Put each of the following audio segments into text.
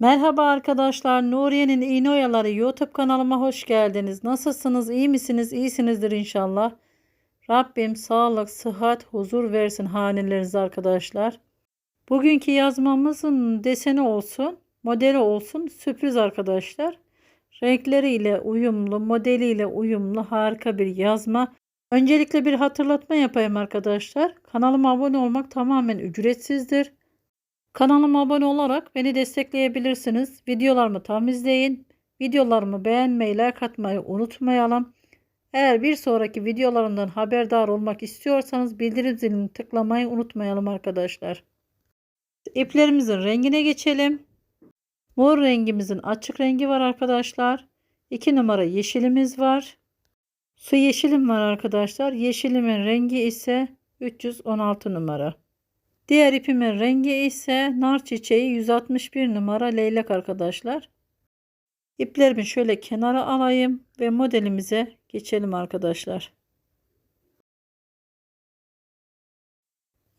Merhaba arkadaşlar. Nuriye'nin İğne Oyaları YouTube kanalıma hoş geldiniz. Nasılsınız? İyi misiniz? İyisinizdir inşallah. Rabbim sağlık, sıhhat, huzur versin hanelerinize arkadaşlar. Bugünkü yazmamızın deseni olsun, modeli olsun sürpriz arkadaşlar. Renkleriyle uyumlu, modeliyle uyumlu harika bir yazma. Öncelikle bir hatırlatma yapayım arkadaşlar. Kanalıma abone olmak tamamen ücretsizdir. Kanalıma abone olarak beni destekleyebilirsiniz. Videolarımı tam izleyin. Videolarımı beğenmeyi, like atmayı unutmayalım. Eğer bir sonraki videolarımdan haberdar olmak istiyorsanız bildirim zilini tıklamayı unutmayalım arkadaşlar. İplerimizin rengine geçelim. Mor rengimizin açık rengi var arkadaşlar. 2 numara yeşilimiz var. Su yeşilim var arkadaşlar. Yeşilimin rengi ise 316 numara. Diğer ipimin rengi ise nar çiçeği 161 numara leylek arkadaşlar. İplerimi şöyle kenara alayım ve modelimize geçelim arkadaşlar.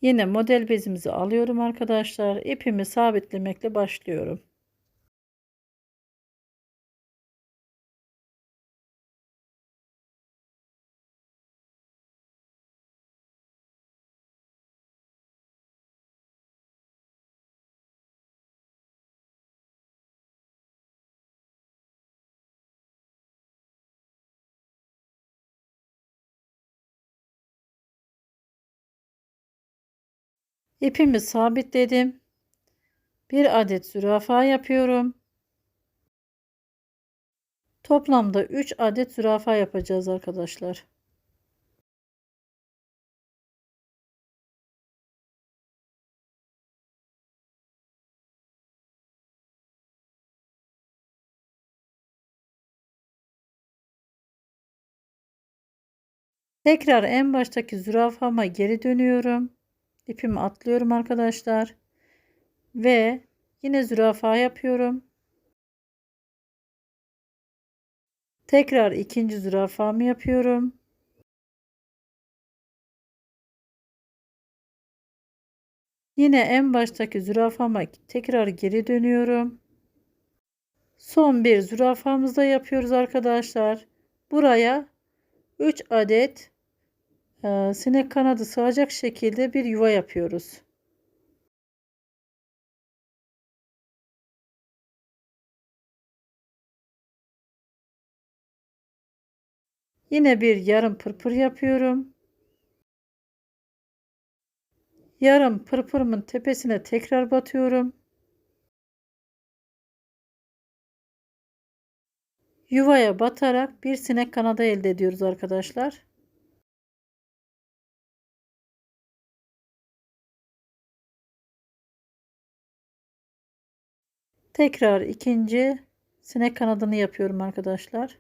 Yine model bezimizi alıyorum arkadaşlar. İpimi sabitlemekle başlıyorum. İpimi sabitledim. Bir adet zürafa yapıyorum. Toplamda 3 adet zürafa yapacağız arkadaşlar. Tekrar en baştaki zürafama geri dönüyorum ipimi atlıyorum arkadaşlar. Ve yine zürafa yapıyorum. Tekrar ikinci zürafamı yapıyorum. Yine en baştaki zürafama tekrar geri dönüyorum. Son bir zürafamızda yapıyoruz arkadaşlar. Buraya 3 adet e, sinek kanadı sığacak şekilde bir yuva yapıyoruz. Yine bir yarım pırpır yapıyorum. Yarım pırpırımın tepesine tekrar batıyorum. Yuvaya batarak bir sinek kanadı elde ediyoruz arkadaşlar. Tekrar ikinci sinek kanadını yapıyorum arkadaşlar.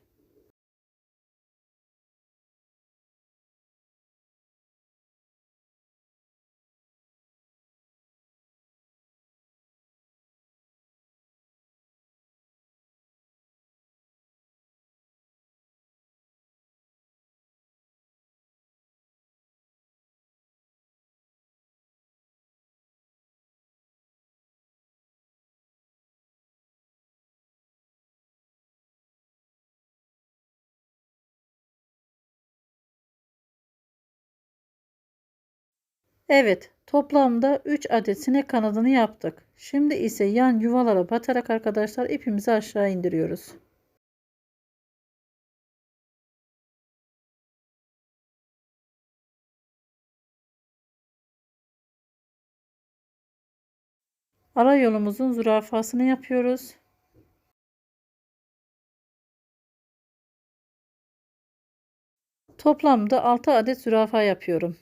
Evet toplamda 3 adet sinek kanadını yaptık. Şimdi ise yan yuvalara batarak arkadaşlar ipimizi aşağı indiriyoruz. Ara yolumuzun zürafasını yapıyoruz. Toplamda 6 adet zürafa yapıyorum.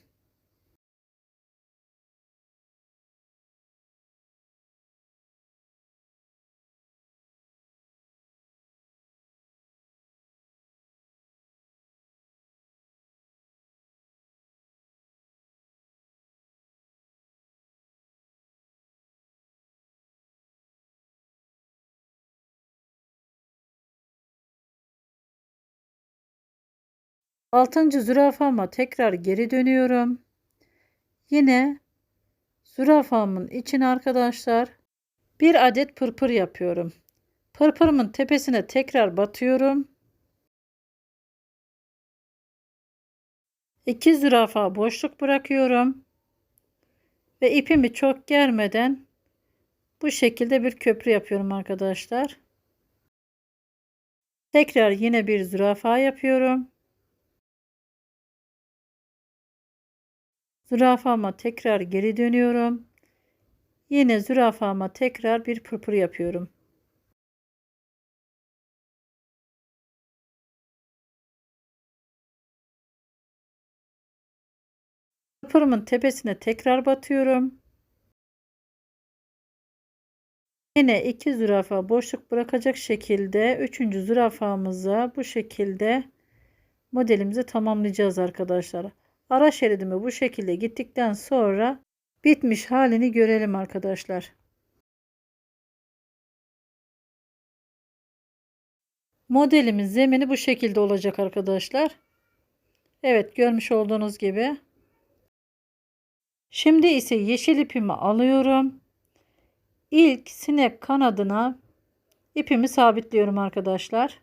Altıncı zürafama tekrar geri dönüyorum. Yine zürafamın içine arkadaşlar Bir adet pırpır yapıyorum. Pırpırımın tepesine tekrar batıyorum. İki zürafa boşluk bırakıyorum. Ve ipimi çok germeden bu şekilde bir köprü yapıyorum arkadaşlar. Tekrar yine bir zürafa yapıyorum. Zürafama tekrar geri dönüyorum. Yine zürafama tekrar bir pırpır yapıyorum. Pırpırımın tepesine tekrar batıyorum. Yine iki zürafa boşluk bırakacak şekilde üçüncü zürafamıza bu şekilde modelimizi tamamlayacağız arkadaşlar. Ara şeridimi bu şekilde gittikten sonra bitmiş halini görelim arkadaşlar. Modelimin zemini bu şekilde olacak arkadaşlar. Evet görmüş olduğunuz gibi. Şimdi ise yeşil ipimi alıyorum. İlk sinek kanadına ipimi sabitliyorum arkadaşlar.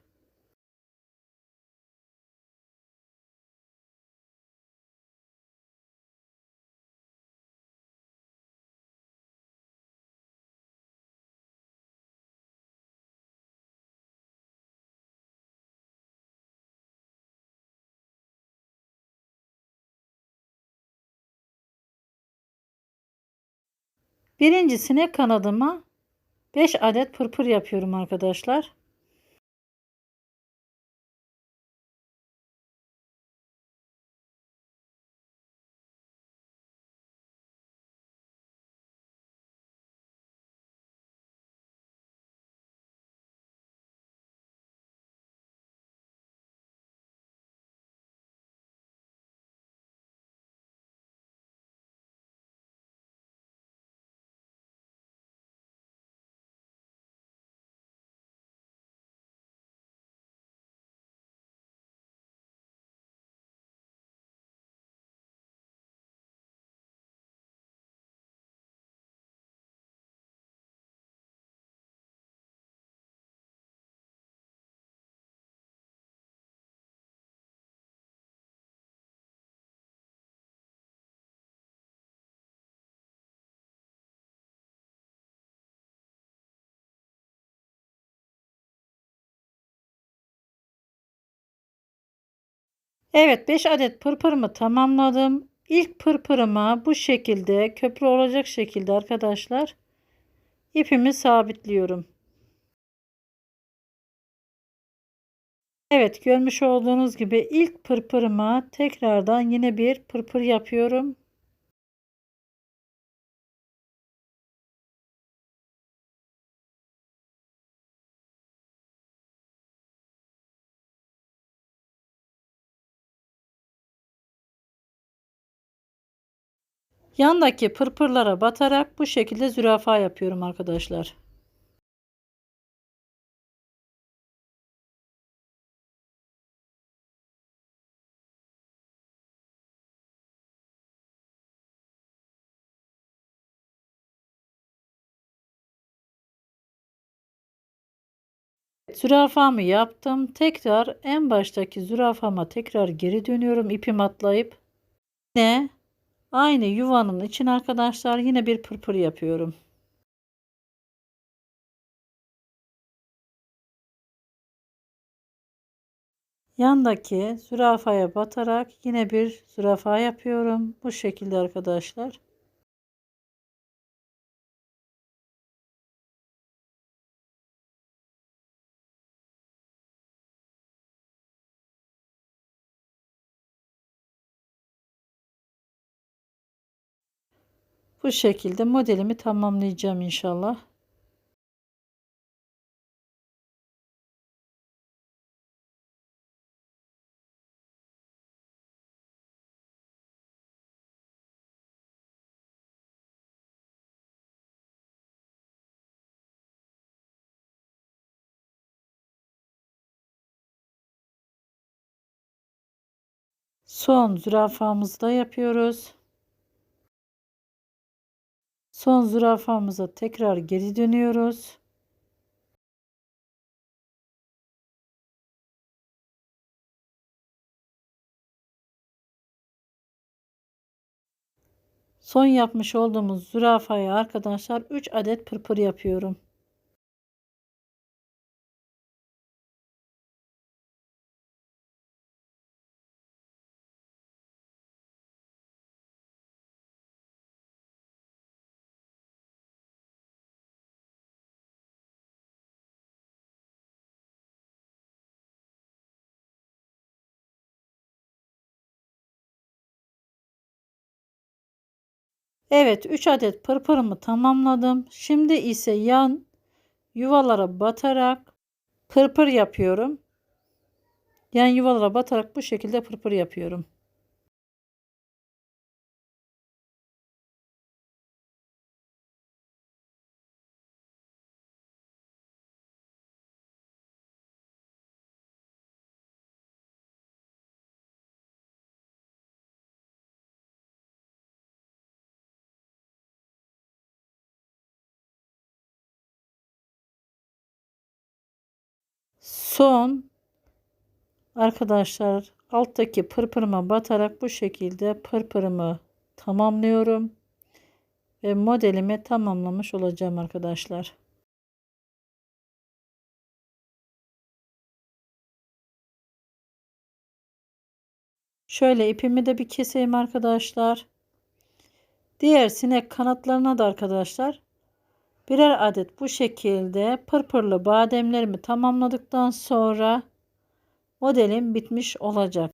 Birinci sinek kanadıma 5 adet pırpır yapıyorum arkadaşlar. Evet 5 adet pırpırımı tamamladım. İlk pırpırıma bu şekilde köprü olacak şekilde arkadaşlar ipimi sabitliyorum. Evet görmüş olduğunuz gibi ilk pırpırıma tekrardan yine bir pırpır yapıyorum. Yandaki pırpırlara batarak bu şekilde zürafa yapıyorum arkadaşlar. Zürafamı yaptım. Tekrar en baştaki zürafama tekrar geri dönüyorum ipim atlayıp. Yine aynı yuvanın için arkadaşlar yine bir pırpır yapıyorum. Yandaki zürafaya batarak yine bir zürafa yapıyorum. Bu şekilde arkadaşlar. Bu şekilde modelimi tamamlayacağım inşallah. Son zürafamızı da yapıyoruz. Son zürafamıza tekrar geri dönüyoruz. Son yapmış olduğumuz zürafaya arkadaşlar 3 adet pırpır yapıyorum. Evet 3 adet pırpırımı tamamladım. Şimdi ise yan yuvalara batarak pırpır yapıyorum. Yan yuvalara batarak bu şekilde pırpır yapıyorum. Son arkadaşlar alttaki pırpırıma batarak bu şekilde pırpırımı tamamlıyorum. Ve modelimi tamamlamış olacağım arkadaşlar. Şöyle ipimi de bir keseyim arkadaşlar. Diğer sinek kanatlarına da arkadaşlar birer adet bu şekilde pırpırlı bademlerimi tamamladıktan sonra modelim bitmiş olacak.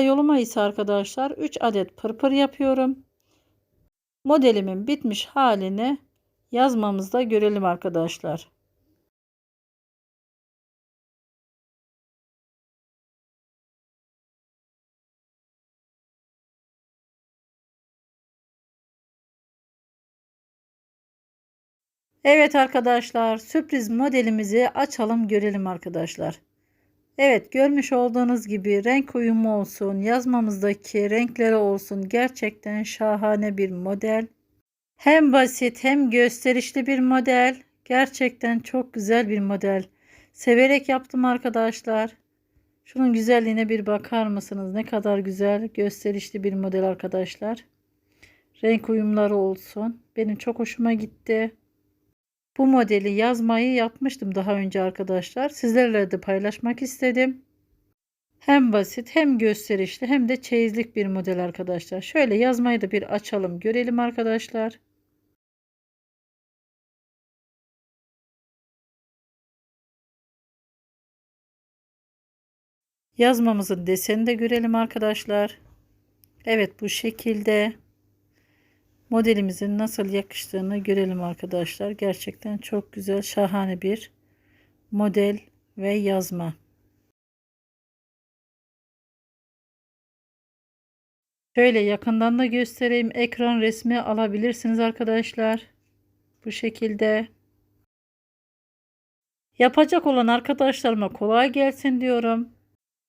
Yoluma ise arkadaşlar 3 adet pırpır yapıyorum. Modelimin bitmiş halini yazmamızda görelim arkadaşlar. Evet arkadaşlar sürpriz modelimizi açalım görelim arkadaşlar. Evet görmüş olduğunuz gibi renk uyumu olsun yazmamızdaki renkleri olsun gerçekten şahane bir model. Hem basit hem gösterişli bir model. Gerçekten çok güzel bir model. Severek yaptım arkadaşlar. Şunun güzelliğine bir bakar mısınız? Ne kadar güzel gösterişli bir model arkadaşlar. Renk uyumları olsun. Benim çok hoşuma gitti. Bu modeli yazmayı yapmıştım daha önce arkadaşlar. Sizlerle de paylaşmak istedim. Hem basit hem gösterişli hem de çeyizlik bir model arkadaşlar. Şöyle yazmayı da bir açalım görelim arkadaşlar. Yazmamızın deseni de görelim arkadaşlar. Evet bu şekilde modelimizin nasıl yakıştığını görelim arkadaşlar. Gerçekten çok güzel, şahane bir model ve yazma. Şöyle yakından da göstereyim. Ekran resmi alabilirsiniz arkadaşlar. Bu şekilde. Yapacak olan arkadaşlarıma kolay gelsin diyorum.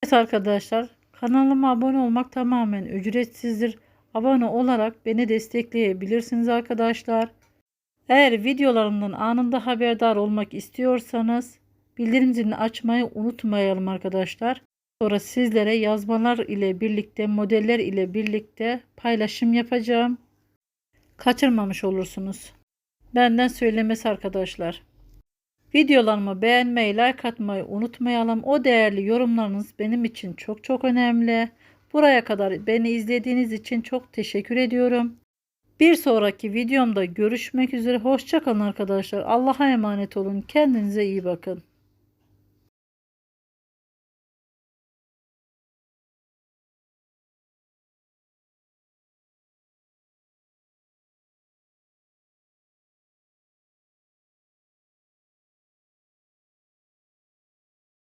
Evet arkadaşlar kanalıma abone olmak tamamen ücretsizdir. Abone olarak beni destekleyebilirsiniz arkadaşlar. Eğer videolarımdan anında haberdar olmak istiyorsanız bildirim zilini açmayı unutmayalım arkadaşlar. Sonra sizlere yazmalar ile birlikte modeller ile birlikte paylaşım yapacağım. Kaçırmamış olursunuz. Benden söylemesi arkadaşlar. Videolarımı beğenmeyi, like atmayı unutmayalım. O değerli yorumlarınız benim için çok çok önemli. Buraya kadar beni izlediğiniz için çok teşekkür ediyorum. Bir sonraki videomda görüşmek üzere. Hoşçakalın arkadaşlar. Allah'a emanet olun. Kendinize iyi bakın.